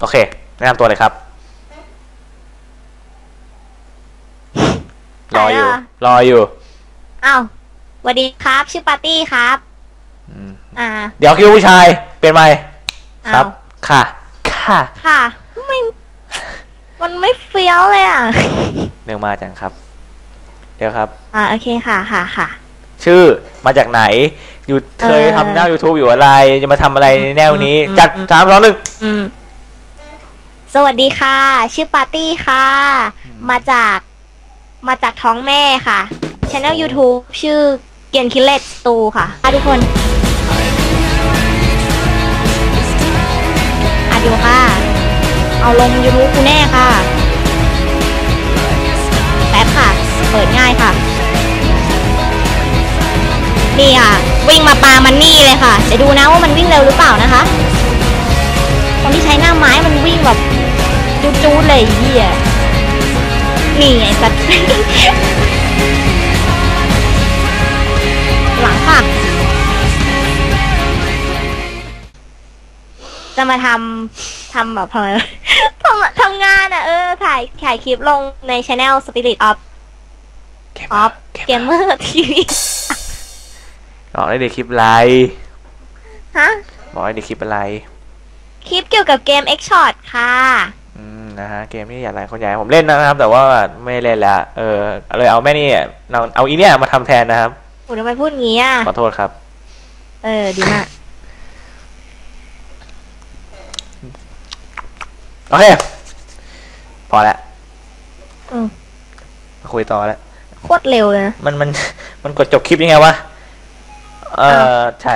โอเค แนะนำตัวเลยครับ รออยู่ใครอะรออยู่ อ้าวสวัสดีครับ ชื่อปาร์ตี้ครับอืมอ่า เดี๋ยวคิดว่าผู้ชาย เป็นไหมคอ้ารับวค่ะ ค่ะ ค่ะ ไม่ มันไม่เฟี้ยวเลยอะ เรื่องมาจังครับ เดี๋ยวครับ อ่า โอเคค่ะ ค่ะ ค่ะ ชื่อมาจากไหน อยู่เคยเอ่อทำหน้า YouTube อยู่อะไร จะมาทำอะไรในแนวนี้อืมจัดอืมสามสองหนึ่งอืมสวัสดีค่ะ ชื่อปาร์ตี้ค่ะ มาจากมาจากท้องแม่ค่ะช anel YouTube ชื่อเกียนคิเลตตูค่ะอะทุกคนอะดูค่ะ เอาลง YouTube กูแน่ค่ะ แป๊บค่ะ เปิดง่ายค่ะ นี่ค่ะ วิ่งมาปามันนี่เลยค่ะเดี๋ยวดูนะว่ามันวิ่งเร็วหรือเปล่านะคะคนที่ใช้หน้าไม้มันวิ่งแบบจู๊ดๆเลยไอ้เฮียนี่ไงสัตว์หลังค่ะ จะมาทำทำแบบทำไมทำทำงานอะ เออ ถ่ายถ่ายคลิปลงในช anel Spirit of เกม of เกม Gamer TV บอกได้เด็กคลิปอะไรฮะบอกให้เด็กคลิปอะไร คลิปเกี่ยวกับเกม X Shot ค่ะ อืมนะฮะเกมนี้อยากหลายคนอยากให้ผมเล่นนะครับ แต่ว่าไม่เล่นแล้วเออเลยเอาแม่นี่เอาเอาอีเนี่ยมาทำแทนนะครับโอ้ทำไมพูดงี้อะขอโทษครับ เออดีมากโอเคพอแล้วอืมมาคุยต่อแล้วโคตรเร็วเลยนะ มันมันมันกดจบคลิปยังไงวะ เออใช่